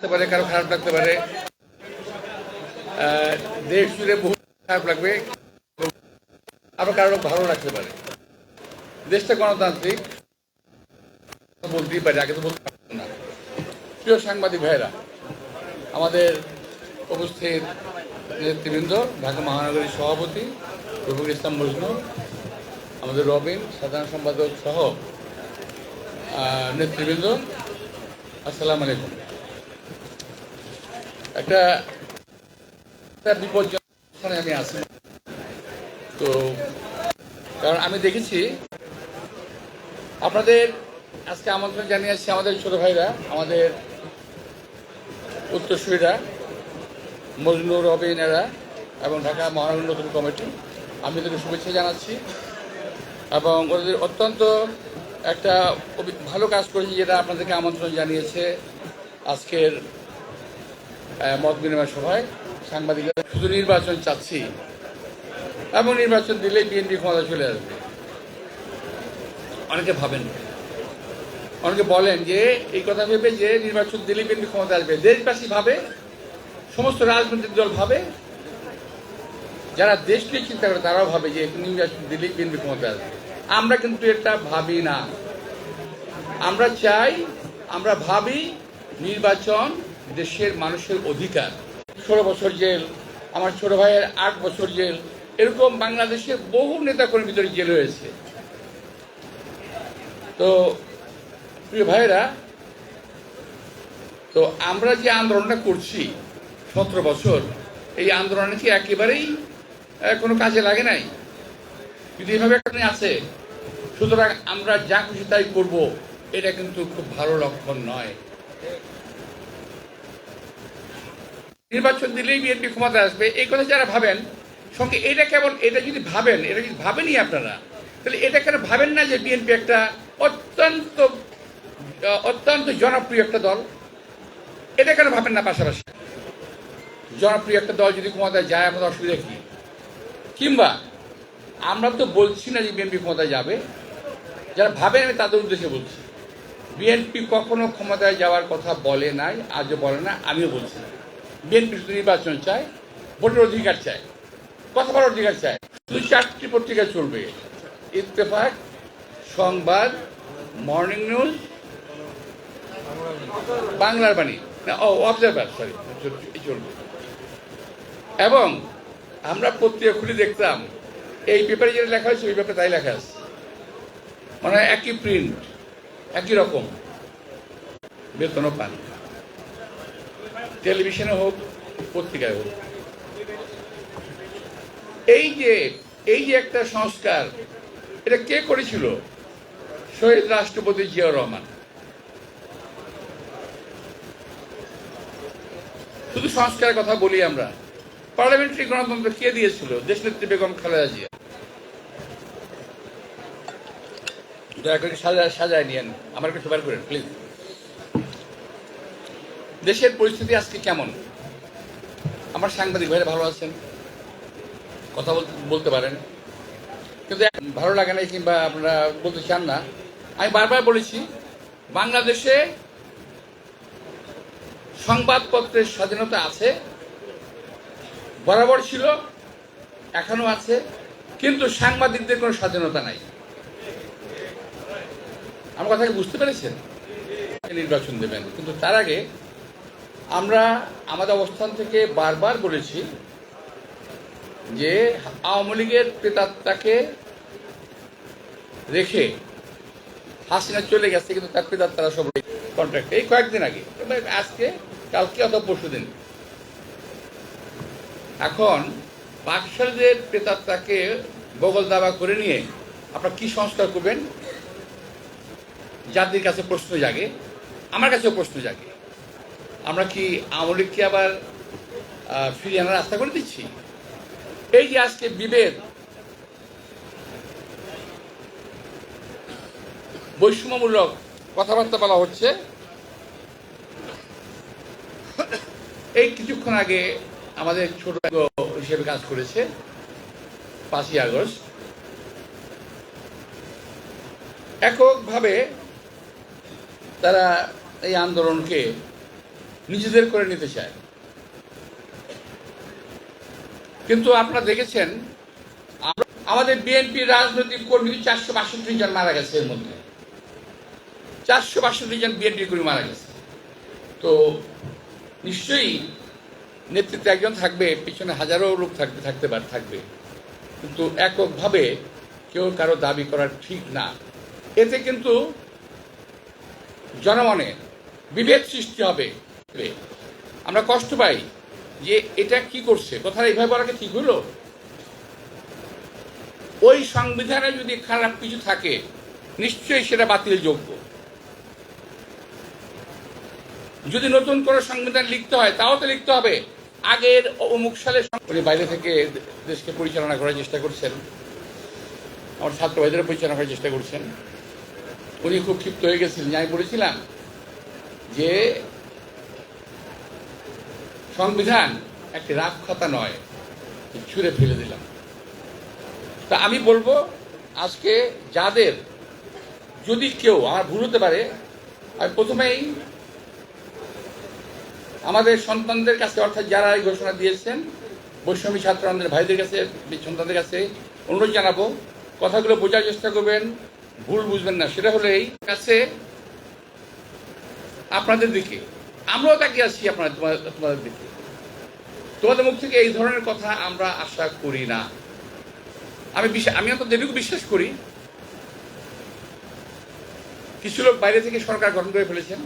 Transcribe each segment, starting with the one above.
লাগতে পারে, কারও খারাপ লাগতে পারে। দেশ জুড়ে বহু খারাপ লাগবে আবার কারও ভালো লাগতে পারে। দেশটা গণতান্ত্রিক, বলতেই পারি, আগে তো বলতে পারতাম না। প্রিয় সাংবাদিক ভাইরা আমাদের উপস্থিত নেতৃবৃন্দ, ঢাকা মহানগরীর সভাপতি, রফিকুল ইসলাম মজনু, আমাদের রবিন, সাধারণ সম্পাদক সহ নেতৃবৃন্দ, আসসালামু আলাইকুম। একটা বিপজ্জনক আমি আছি। তো, কারণ আমি দেখেছি, আপনাদের আজকে আমন্ত্রণ জানিয়েছি আমাদের ছোট ভাইরা, আমাদের উত্তরসূরিরা, মজনুর রবিন এরা, এবং ঢাকা মহানগর নতুন কমিটি। আমি তাদের শুভেচ্ছা জানাচ্ছি, এবং ওদের অত্যন্ত একটা ভালো কাজ করেছে যেটা আপনাদেরকে আমন্ত্রণ জানিয়েছে আজকের মত বিনিময় সভায় সাংবাদিকরা শুধু নির্বাচন চাচ্ছি। এবং নির্বাচন দিলেই বিএনপি ক্ষমতা চলে আসবে। অনেকে ভাবেন, অনেকে বলেন যে, এই কথা ভেবে যে নির্বাচন দিলেই বিএনপি ক্ষমতা আসবে। দেশবাসী ভাবে, সমস্ত রাজনৈতিক দল ভাবে, যারা দেশকে চিন্তা করে তারাও ভাবে যে, নির্বাচন দিলেই বিএনপি ক্ষমতা আসবে। আমরা কিন্তু এটা ভাবি না। আমরা চাই, আমরা ভাবি নির্বাচন দেশের মানুষের অধিকার। ষোলো বছর জেল, আমার ছোট ভাইয়ের আট বছর জেল, এরকম বাংলাদেশে বহু নেতাকর্মীর ভিতরে জেল হয়েছে। তো, প্রিয় ভাইয়েরা, তো আমরা যে আন্দোলনটা করছি, সতেরো বছর, এই আন্দোলনে কি একেবারেই কোনো কাজে লাগে নাই? যদি এভাবে একটা আছে, সুতরাং আমরা যা খুশি তাই করব, এটা কিন্তু খুব ভালো লক্ষণ নয়। নির্বাচন দিলেই বিএনপি ক্ষমতা আসবে। এই কথা যারা ভাবেন, সঙ্গে এটা কেমন, এটা যদি ভাবেন, এটা যদি ভাবেনই আপনারা, তাহলে এটা কেন ভাবেন না যে বিএনপি একটা অত্যন্ত অত্যন্ত জনপ্রিয় একটা দল? এটা কেন ভাবেন না পাশাপাশি? জনপ্রিয় একটা দল যদি ক্ষমতায় যায়, আমাদের অসুবিধা কি? কিংবা আমরা তো বলছি না যে বিএনপি ক্ষমতায় যাবে। যারা ভাবেন, আমি তাদের উদ্দেশ্যে বলছি। বিএনপি কখনো ক্ষমতায় যাওয়ার কথা বলে নাই, আজও বলে না আমিও বলছি না। বিএনপি শুধু নির্বাচন চায়, ভোটের অধিকার চায়, কথা বলার অধিকার চায়। শুধু চারটি পত্রিকা চলবে। ইত্তেফাক, সংবাদ মর্নিং নিউজ বাংলার বাণী। না অবজারভার সরি চলবে। এবং আমরা পত্রিকা খুলে দেখতাম, এই পেপারে যেটা লেখা হয়েছে, ওই পেপারে তাই লেখা আছে। মানে একই প্রিন্ট একই রকম। বেতনও পান টেলিভিশনে হোক, পত্রিকায় হোক। এই যে এই যে একটা সংস্কার, এটা কে করেছিল? শহীদ রাষ্ট্রপতি জিয়াউর রহমান। শুধু সংস্কারের কথা বলি আমরা। পার্লামেন্টারি গণতন্ত্র কে দিয়েছিল? দেশনেত্রী বেগম খালেদা জিয়া। দয়া করে সাজায় সাজায় নিয়েন। আমার একটু সবার করেন, প্লিজ। দেশের পরিস্থিতি আজকে কেমন? আমার সাংবাদিক ভাইরা ভালো আছেন? কথা বলতে পারেন। কিন্তু ভালো লাগে না কিংবা আপনারা বলতে চান না। আমি বারবার বলেছি, বাংলাদেশে সংবাদপত্রের স্বাধীনতা আছে, বরাবর ছিল, এখনও আছে, কিন্তু সাংবাদিকদের কোনো স্বাধীনতা নাই। আমার কথা বুঝতে পেরেছেন? নির্বাচন দেবেন। কিন্তু তার আগে আমরা আমাদের অবস্থান থেকে বারবার বলেছি যে আওয়ামী লীগের প্রেতাত্মাকে রেখে হাসিনা চলে গেছে, কিন্তু তার প্রেতাত্মারা সব কন্ট্রাক্ট এই কয়েকদিন আগে আজকে, কালকে অথবা পরশু দিন এখন বাকশালীদের প্রেতাত্মাকে বগল দাবা করে নিয়ে আপনারা কি সংস্কার করবেন? জাতির কাছে প্রশ্ন জাগে, আমার কাছেও প্রশ্ন জাগে। আমরা কি আওয়ামী লীগকে আবার ফিরিয়ে আনার রাস্তা করে দিচ্ছি? এই যে আজকে বিভেদ, বৈষম্যমূলক কথাবার্তা বলা হচ্ছে, এই কিছুক্ষণ আগে আমাদের ছোট হিসেবে কাজ করেছে, পাঁচই আগস্ট। এককভাবে তারা এই আন্দোলনকে নিজেদের করে নিতে চায়। কিন্তু আপনারা দেখেছেন আমাদের বিএনপি রাজনৈতিক কর্মী চারশো বাষট্টি জন মারা গেছে এর মধ্যে। চারশো বাষট্টি জন বিএনপি কর্মী মারা গেছে। তো নিশ্চয়ই নেতৃত্বে একজন থাকবে, পিছনে হাজারো লোক থাকবে, থাকতে পারে, থাকবে। কিন্তু এককভাবে কেউ কারও দাবি করা ঠিক না। এতে কিন্তু জনমনে বিভেদ সৃষ্টি হবে। আমরা কষ্ট পাই যে এটা কি করছে? কথা এইভাবে বলাকে ঠিক হলো? ওই সংবিধানে যদি খারাপ কিছু থাকে, নিশ্চয়ই সেটা বাতিল যোগ্য যদি নতুন করে সংবিধান লিখতে হয়, তাও তো লিখতে হবে। আগের অমুক সালে উনি বাইরে থেকে দেশকে পরিচালনা করার চেষ্টা করছেন। আমার ছাত্র ভাইদের পরিচালনা করার চেষ্টা করছেন। উনি খুব ক্ষিপ্ত হয়ে গেছিলেন। আমি বলেছিলাম যে সংবিধান একটি রাক্ষতা নয় ছুঁড়ে ফেলে দিলাম। তা আমি বলব, আজকে যাদের যদি কেউ আমার ভুল হতে পারে, আমি প্রথমেই আমাদের সন্তানদের কাছে, অর্থাৎ যারা এই ঘোষণা দিয়েছেন বৈষম্যী ছাত্র আমাদের ভাইদের কাছে সন্তানদের কাছে অনুরোধ জানাব, কথাগুলো বোঝার চেষ্টা করবেন, ভুল বুঝবেন না। সেটা হলো এই, কাছে আপনাদের দিকে। আমরাও তাকিয়ে আসছি আপনার তোমাদের দিকে। তোমাদের মুখ থেকে এই ধরনের কথা আমরা আশা করি না। আমি বিশ্বাস আমি অন্তত যেটুকু বিশ্বাস করি, কিছু লোক বাইরে থেকে সরকার গঠন করে ফেলেছেন,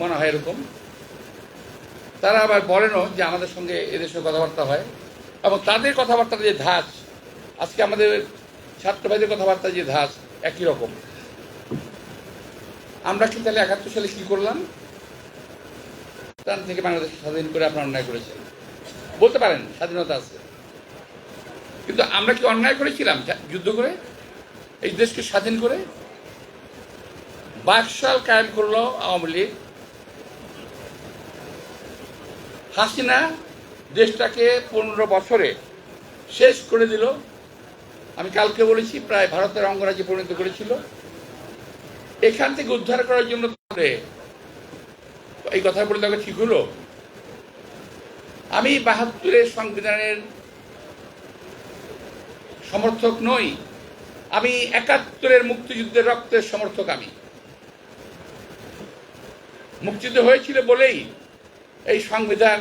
মনে হয় এরকম। তারা আবার বলেনও যে আমাদের সঙ্গে এদেশে কথাবার্তা হয় এবং তাদের কথাবার্তার যে ধাঁচ, আজকে আমাদের ছাত্র ভাইদের কথাবার্তার যে ধাঁচ, একই রকম। আমরা কি তাহলে একাত্তর সালে কি করলাম? তার থেকে বাংলাদেশ স্বাধীন করে আপনার অন্যায় করেছেন। বলতে পারেন, স্বাধীনতা আছে। কিন্তু আমরা কি অন্যায় করেছিলাম? যুদ্ধ করে? এই দেশকে স্বাধীন করে? বাকশাল কায়েম করল আওয়ামী লীগ। হাসিনা দেশটাকে পনেরো বছরে শেষ করে দিল। আমি কালকে বলেছি, প্রায় ভারতের অঙ্গরাজ্যে পরিণত করেছিল। এখান থেকে উদ্ধার করার জন্য এই কথা বলে দেখো, ঠিক হলো? আমি বাহাত্তরের সংবিধানের সমর্থক নই। আমি একাত্তরের মুক্তিযুদ্ধের রক্তের সমর্থক আমি। মুক্তিযুদ্ধ হয়েছিল বলেই এই সংবিধান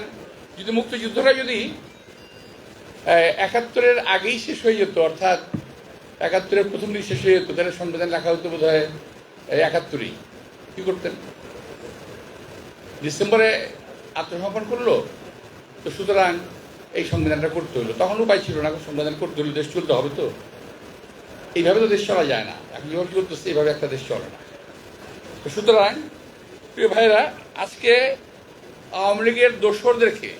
যদি মুক্তিযুদ্ধটা যদি একাত্তরের আগেই শেষ হয়ে যেত, অর্থাৎ একাত্তরের প্রথম দিন শেষ হয়ে যেত, তাহলে সংবিধান লেখা হতো বোধ হয় একাত্তরেই। কি করতেন? ডিসেম্বরে আত্মসমর্পণ করল? তো সুতরাং এই সংবিধানটা করতে হলো তখন উপায় ছিল না, সংবিধান করতে হলো দেশ চলতে হবে তো। এইভাবে তো দেশ চলা যায় না। এখন যেভাবে চলতেছে এইভাবে একটা দেশ চলে না। তো সুতরাং, প্রিয় ভাইরা আজকে আওয়ামী লীগের দোসরদেরকে,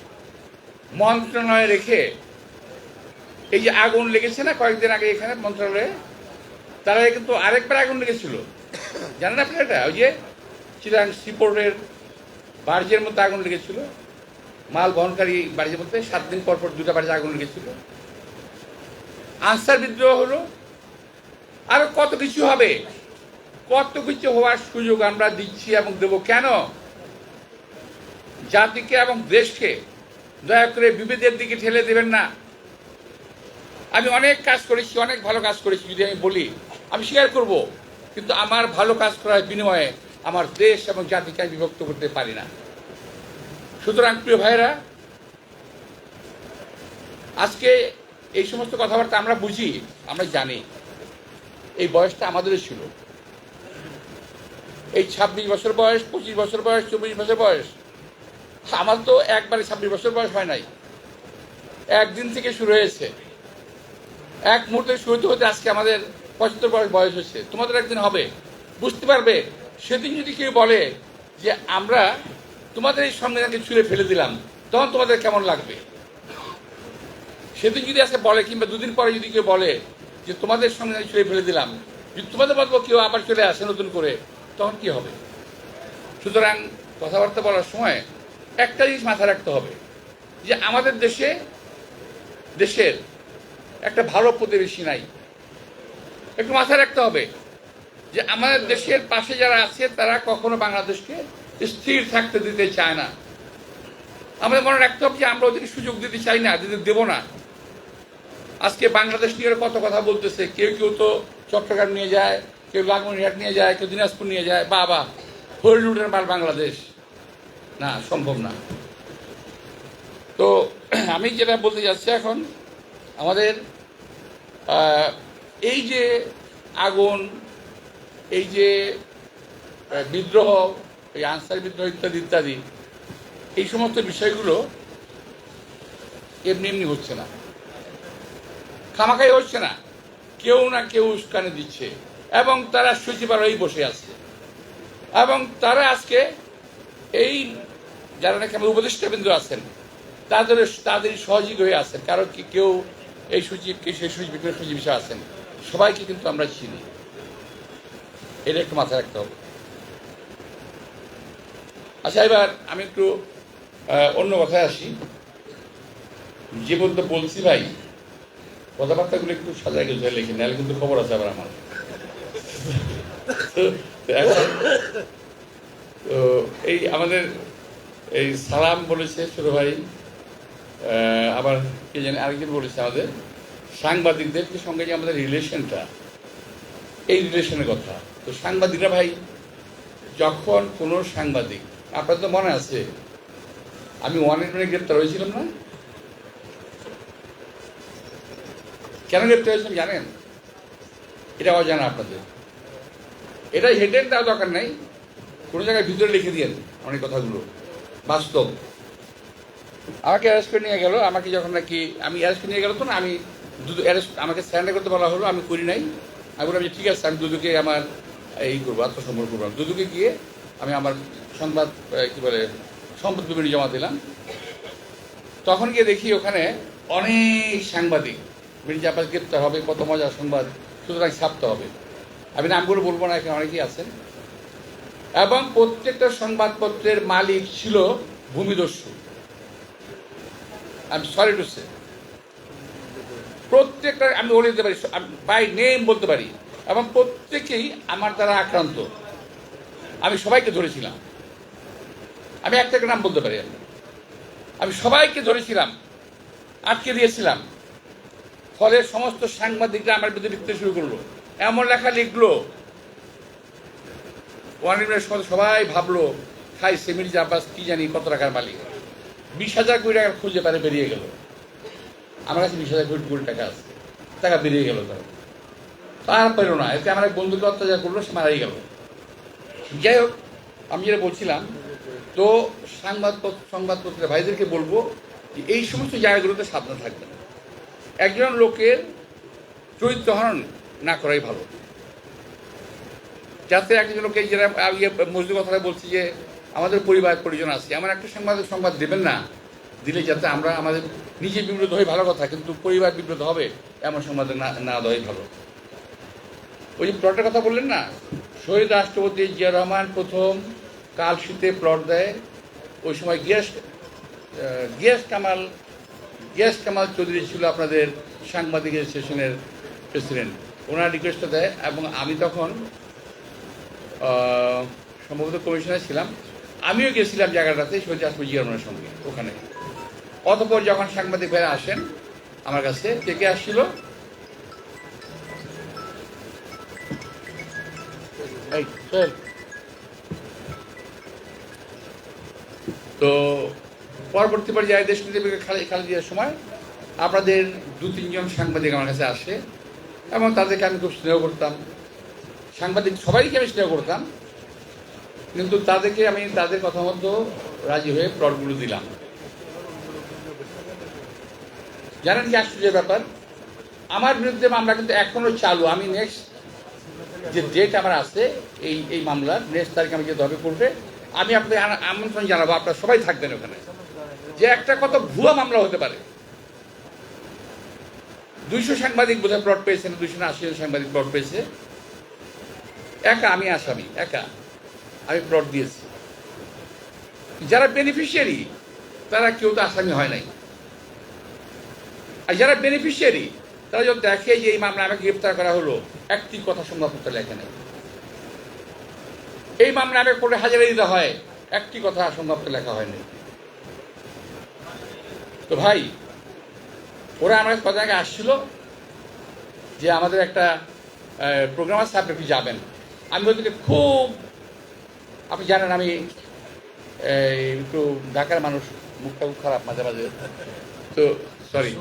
মন্ত্রণালয়ে রেখে এই যে আগুন লেগেছে না, কয়েকদিন আগে এখানে মন্ত্রণালয়ে, তারা কিন্তু আরেকবার আগুন লেগেছিল। জানেন আপনি এটা? ওই যে চিরাং সিপোর্টের বার্জের মধ্যে আগুন লেগেছিল। মাল বহনকারী বাড়ির মধ্যে সাত দিন পর পর দুটা বাড়িতে আগুন লেগেছিল। আনসার বিদ্রোহ হলো। আরও কত কিছু হবে? কত কিছু হওয়ার সুযোগ আমরা দিচ্ছি এবং দেব কেন? জাতিকে এবং দেশকে দয়া করে বিভেদের দিকে ঠেলে দেবেন না। আমি অনেক কাজ করেছি, অনেক ভালো কাজ করেছি, যদি আমি বলি। আমি স্বীকার করব, কিন্তু আমার ভালো কাজ করার বিনিময়ে আমার দেশ এবং জাতিকে আমি বিভক্ত করতে পারি না। সুতরাং, প্রিয় ভাইরা আজকে এই সমস্ত কথাবার্তা আমরা বুঝি, আমরা জানি। এই বয়সটা আমাদেরও ছিল। এই ছাব্বিশ বছর বয়স, পঁচিশ বছর বয়স, চব্বিশ বছর বয়স, আমার তো একবারে ছাব্বিশ বছর বয়স হয় নাই। একদিন থেকে শুরু হয়েছে। এক মুহূর্তে শুরু হতে হতে আজকে আমাদের পঁচাত্তর বয়স বয়স হচ্ছে। তোমাদের একদিন হবে। বুঝতে পারবে, সেদিন যদি কেউ বলে যে আমরা তোমাদের এই সংবিধানকে ছুঁড়ে ফেলে দিলাম। তখন তোমাদের কেমন লাগবে? সেদিন যদি আজকে বলে, কিংবা দুদিন পরে যদি কেউ বলে যে, তোমাদের সংবিধান ছুঁড়ে ফেলে দিলাম, যদি তোমাদের বলব কেউ আবার চলে আসে নতুন করে, তখন কি হবে? সুতরাং কথাবার্তা বলার সময় একটা জিনিস মাথায় রাখতে হবে, যে আমাদের দেশে, দেশের একটা ভালো প্রতিবেশী নাই। একটু মাথায় রাখতে হবে যে, আমাদের দেশের পাশে যারা আছে, তারা কখনো বাংলাদেশকে স্থির থাকতে দিতে চায় না। আমাদের মনে রাখতে হবে যে আমরা ওদেরকে সুযোগ দিতে চাই না, দিতে দেবো না। আজকে বাংলাদেশ নিয়ে কত কথা বলতেছে, কেউ কেউ তো চট্টগ্রাম নিয়ে যায়, কেউ লালমনিরহাট নিয়ে যায়, কেউ দিনাজপুর নিয়ে যায়। বাবা হরিলুটের মাল বাংলাদেশ। না, সম্ভব না। তো আমি যেটা বলতে যাচ্ছি এখন, আমাদের এই যে আগুন, এই যে বিদ্রোহ এই আনসার বিদ্রোহ ইত্যাদি ইত্যাদি, এই সমস্ত বিষয়গুলো এমনি এমনি হচ্ছে না। খামাখাই হচ্ছে না। কেউ না কেউ উস্কানি দিচ্ছে এবং তারা সচিবালয়েই বসে আছে। এবং তারা আজকে এই যারা নাকি আমার উপদেষ্টা বিন্দু আছেন, তাদের তাদের সহযোগী হয়ে আছেন। কারণ কি কেউ এই সচিব, কে সেই সচিব সচিব হিসেবে আছেন? সবাইকে কিন্তু আমরা চিনি। এটা একটু মাথায় রাখতে হবে। আচ্ছা এবার আমি একটু অন্য কথায় আসি। যে বলতে বলছি ভাই, কথাবার্তাগুলো একটু সাজায় গুছায় লিখে, নাহলে কিন্তু খবর আছে আবার আমার। তো এই আমাদের এই সালাম বলেছে ছোট ভাই আবার কে জানে আরেকজন বলেছে আমাদের, সাংবাদিকদের সঙ্গে যে আমাদের রিলেশনটা, এই রিলেশনের কথা। তো সাংবাদিকরা ভাই, যখন কোনো সাংবাদিক আপনার তো মনে আছে, আমি ওয়ানের মিনিট গ্রেপ্তার হয়েছিলাম না? কেন গ্রেপ্তার হয়েছিলাম জানেন? এটা অজানা আপনাদের। এটা হেডেন দেওয়া দরকার নাই, কোনো জায়গায় ভিতরে লিখে দিয়েন অনেক কথাগুলো, বাস্তব। আমাকে অ্যারেস্ট করে নিয়ে গেল, আমাকে যখন নাকি, আমি অ্যারেস্ট নিয়ে গেল তো না, আমি দুদু অ্যারেস্ট আমাকে স্যান্ডার করতে বলা হলো, আমি করি নাই। আমি বললাম যে ঠিক আছে, আমি দুদুকে আমার এই করব, আত্মসমর্পণ করব। দুদুকে গিয়ে আমি আমার সংবাদ কি বলে, সম্পদ বিবরণী জমা দিলাম। তখন গিয়ে দেখি ওখানে অনেক সাংবাদিক মির্জা আব্বাস গ্রেপ্তার হবে, কত মজার সংবাদ, সুতরাং ছাপতে হবে। আমি নামগুলো বলব না, এখানে অনেকেই আছেন। এবং প্রত্যেকটা সংবাদপত্রের মালিক ছিল ভূমিদস্যু। আমি সরি টু সে প্রত্যেকটা, আমি বলে দিতে পারি বাই নেম বলতে পারি। এবং প্রত্যেকেই আমার দ্বারা আক্রান্ত। আমি সবাইকে ধরেছিলাম। আমি একটা নাম বলতে পারি আমি। আমি সবাইকে ধরেছিলাম, আটকে দিয়েছিলাম। ফলে সমস্ত সাংবাদিকরা আমার বিরুদ্ধে লিখতে শুরু করল। এমন লেখা লিখলো। সময় সবাই ভাবলো খাই সেমির আব্বাস কি জানি কত টাকার মালিক? বিশ হাজার কোটি টাকার খুঁজে পারে, বেরিয়ে গেল। আমার কাছে বিশ হাজার কোটি কোটি টাকা আছে। টাকা বেরিয়ে গেল তার। তার পেল না। এতে আমার এক বন্ধুকে অত্যাচার করল, সে মারাই গেল। যাই হোক, আমি যেটা বলছিলাম তো সংবাদপত্র সংবাদপত্রের ভাইদেরকে বলব যে এই সমস্ত জায়গাগুলোতে সাবধান থাকবেন। একজন লোকের চরিত্র হরণ না করাই ভালো। যাতে একজন লোকে যেটা ইয়ে মসজিদ কথাটা বলছি যে আমাদের পরিবার পরিজন আছে, এমন একটা সংবাদ সংবাদ দেবেন না, দিলে যাতে আমরা আমাদের নিজে বিব্রত হই ভালো কথা, কিন্তু পরিবার বিব্রত হবে, এমন সংবাদ না না দেওয়াই ভালো। ওই যে প্লটের কথা বললেন না? শহীদ রাষ্ট্রপতি জিয়া রহমান প্রথম কাল শীতে প্লট দেয় ওই সময় গিয়াস গিয়াস কামাল গিয়াস কামাল চৌধুরী ছিল আপনাদের সাংবাদিক স্টেশনের প্রেসিডেন্ট ওনার রিকোয়েস্টটা দেয় এবং আমি তখন সম্ভবত কমিশনার ছিলাম। আমিও গেছিলাম জায়গাটাতে শহীদ রাষ্ট্রপতি জিয়া রহমানের সঙ্গে ওখানে। অতপর যখন সাংবাদিক ভাইরা আসেন আমার কাছে কে কে আসছিল। এই, তো পরবর্তী পর্যায়ে দেশ নীতি খালি খালি দেওয়ার সময় আপনাদের দু, তিনজন সাংবাদিক আমার কাছে আসে এবং তাদেরকে আমি খুব স্নেহ করতাম। সাংবাদিক সবাইকে আমি স্নেহ করতাম। কিন্তু তাদেরকে আমি তাদের কথা মতো রাজি হয়ে প্লটগুলো দিলাম। জানেন কি আশ্চর্যের ব্যাপার? আমার বিরুদ্ধে মামলা কিন্তু এখনও চালু। আমি নেক্সট যে ডেট আমার আছে, এই এই মামলার নেক্সট তারিখ আমি যে দবে করবে আমি আপনাদের আমন্ত্রণ জানাব, আপনারা সবাই থাকবেন ওখানে। যে একটা কত ভুয়া মামলা হতে পারে। দুইশো সাংবাদিক বোধহয় প্লট পেয়েছেন দুইশো আশি সাংবাদিক প্লট পেয়েছে। একা আমি আসামি, একা। আমি প্লট দিয়েছি। যারা বেনিফিশিয়ারি তারা কেউ তো আসামি হয় নাই। আর যারা বেনিফিশিয়ারি তারা যখন দেখে যে এই মামলা আমাকে গ্রেপ্তার করা হলো, একটি কথা সংবাদপত্র লেখে নাই এই মামলা আমাকে কোর্টে হাজারে দিতে হয়। একটি কথা সংবাদপত্র লেখা হয়নি। তো ভাই, ওরা আমার কথা আগে আসছিল যে আমাদের একটা প্রোগ্রাম আছে, আপনি যাবেন? আমি ওদেরকে খুব, আপনি জানেন আমি একটু ঢাকার মানুষ, মুখটা খুব খারাপ মাঝে মাঝে। তো সরি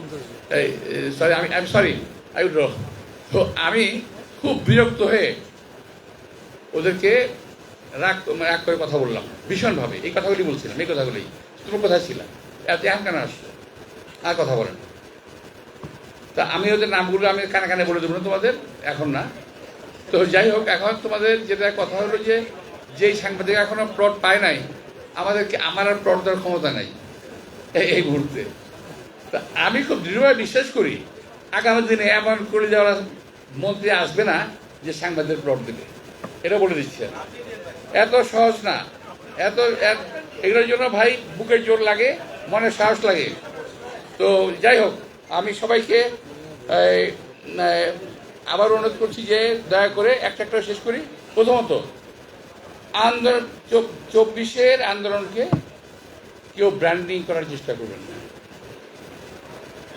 সরি আমি আমি সরি আই উড তো আমি খুব বিরক্ত হয়ে ওদেরকে রাগ রাগ করে কথা বললাম। ভীষণভাবে। এই কথাগুলি বলছিলাম, এই কথাগুলি। তোমার কোথায় ছিলাম এত এখন কেন আসছো? আর কথা বলেন তা আমি ওদের নামগুলো আমি কানে কানে বলে দেবো না তোমাদের, এখন না। তো যাই হোক, এখন তোমাদের যেটা কথা হলো যে, যেই সাংবাদিক এখনও প্লট পায় নাই, আমাদেরকে আমার আর প্লট দেওয়ার ক্ষমতা নাই এই- মুহূর্তে। তা আমি খুব দৃঢ়ভাবে বিশ্বাস করি, আগামী দিনে এমন করে যাওয়ার মন্ত্রী আসবে না যে সাংবাদিক প্লট দেবে। এটা বলে দিচ্ছি। এত সহজ না। এত এগুলোর জন্য ভাই বুকের জোর লাগে মনে সাহস লাগে। তো যাই হোক, আমি সবাইকে আবার অনুরোধ করছি যে দয়া করে একটা একটা শেষ করি। প্রথমত, আন্দোলন চব্বিশের আন্দোলনকে কেউ ব্র্যান্ডিং করার চেষ্টা করবেন না।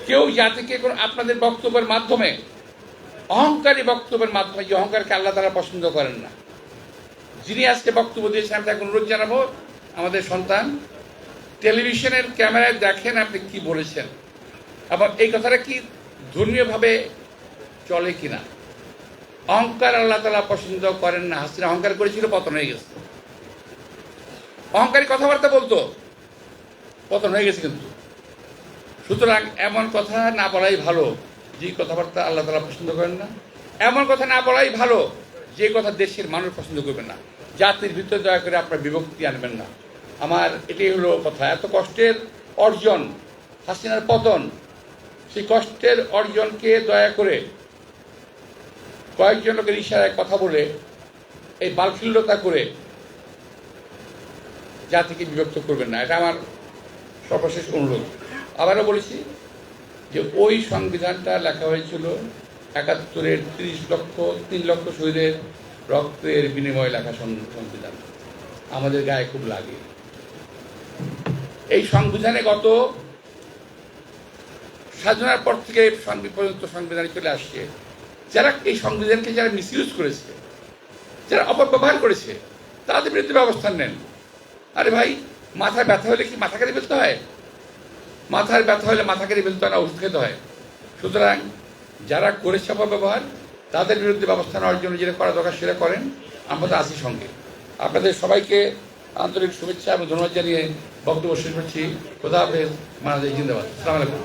কেউ জাতিকে কোনো আপনাদের বক্তব্যের মাধ্যমে, অহংকারী বক্তব্যের মাধ্যমে, যে অহংকারকে আল্লাহ তারা পছন্দ করেন না। যিনি আজকে বক্তব্য দিয়েছেন, আমি তাকে অনুরোধ জানাব, আমাদের সন্তান, টেলিভিশনের ক্যামেরায় দেখেন আপনি কি বলেছেন। এবং এই কথাটা কি ধর্মীয়ভাবে চলে কিনা? অহংকার আল্লাহ তালা পছন্দ করেন না। হাসিনা অহংকার করেছিল, পতন হয়ে গেছে। অহংকারী কথাবার্তা বলতো, পতন হয়ে গেছে কিন্তু। সুতরাং এমন কথা না বলাই ভালো। যে কথাবার্তা আল্লাহ তালা পছন্দ করেন না, এমন কথা না বলাই ভালো। যে কথা দেশের মানুষ পছন্দ করবে না, জাতির ভিতরে দয়া করে আপনার বিভক্তি আনবেন না। আমার এটাই হলো কথা। এত কষ্টের অর্জন, হাসিনার পতন, সেই কষ্টের অর্জনকে দয়া করে কয়েকজন লোকের ইশারায় কথা বলে, এই বালখিল্যতা করে জাতিকে বিভক্ত করবেন না। এটা আমার সর্বশেষ অনুরোধ। আবারও বলেছি যে ওই সংবিধানটা লেখা হয়েছিল একাত্তরের তিরিশ লক্ষ, তিন লক্ষ শহীদের রক্তের বিনিময়ে লেখা সংবিধান। আমাদের গায়ে খুব লাগে। এই সংবিধানে গত স্বাধীনতার পর থেকে পর্যন্ত সংবিধানে চলে আসছে। যারা এই সংবিধানকে যারা মিসইউজ করেছে, যারা অপব্যবহার করেছে তাদের বিরুদ্ধে ব্যবস্থা নেন। আরে ভাই, মাথায় ব্যথা হলে কি মাথা কেটে ফেলতে হয়? মাথার ব্যথা হলে মাথা কেটে ফেলতে হয় না, ওষুধ খেতে হয়। সুতরাং যারা করেছে অপব্যবহার তাদের বিরুদ্ধে ব্যবস্থা নেওয়ার জন্য যেটা করা দরকার সেটা করেন। আমরা তো আছি সঙ্গে। আপনাদের সবাইকে আন্তরিক শুভেচ্ছা এবং ধন্যবাদ জানিয়ে বক্তব্য শেষ করছি। খোদা হাফেজ। মানাদের জিন্দাবাদ। সালাম আলাইকুম।